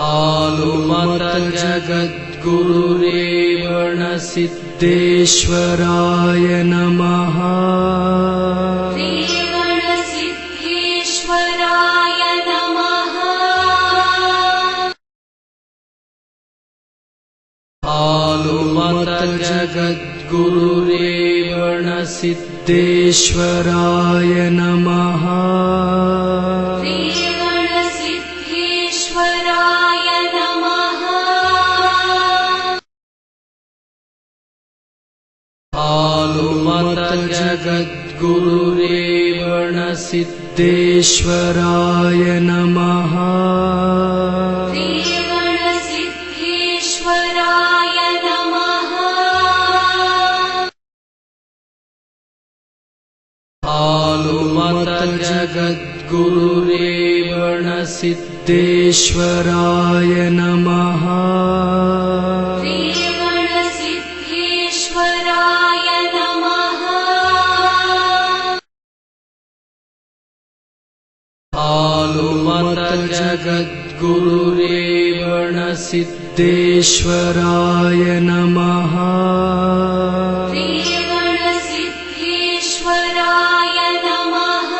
आलुमतजगद्गुरुरेवणसिद्धेश्वराय नमः। श्रीगणसिद्धेश्वराय नमः। आलुमतजगद्गुरुरेवणसिद्धेश्वराय नमः आलुमतजगद्गुरुरेवणसिद्धेश्वराय नमः। श्रीगणसिद्धेश्वराय नमः। आलुमतजगद्गुरुरेवणसिद्धेश्वराय नमः आलुमतजगद्गुरुरेवणसिद्धेश्वराय नमः। श्रीगणसिद्धेश्वराय नमः।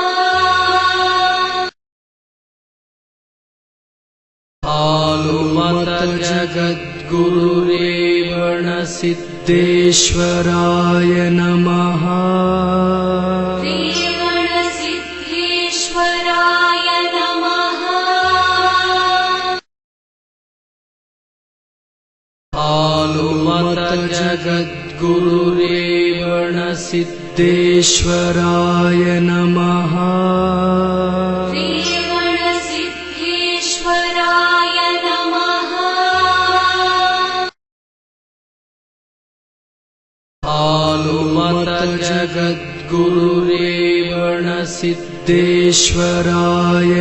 आलुमतजगद्गुरुरेवणसिद्धेश्वराय नमः आलुमतजगद्गुरुरेवणसिद्धेश्वराय नमः। श्रीगणसिद्धेश्वराय नमः। आलुमतजगद्गुरुरेवणसिद्धेश्वराय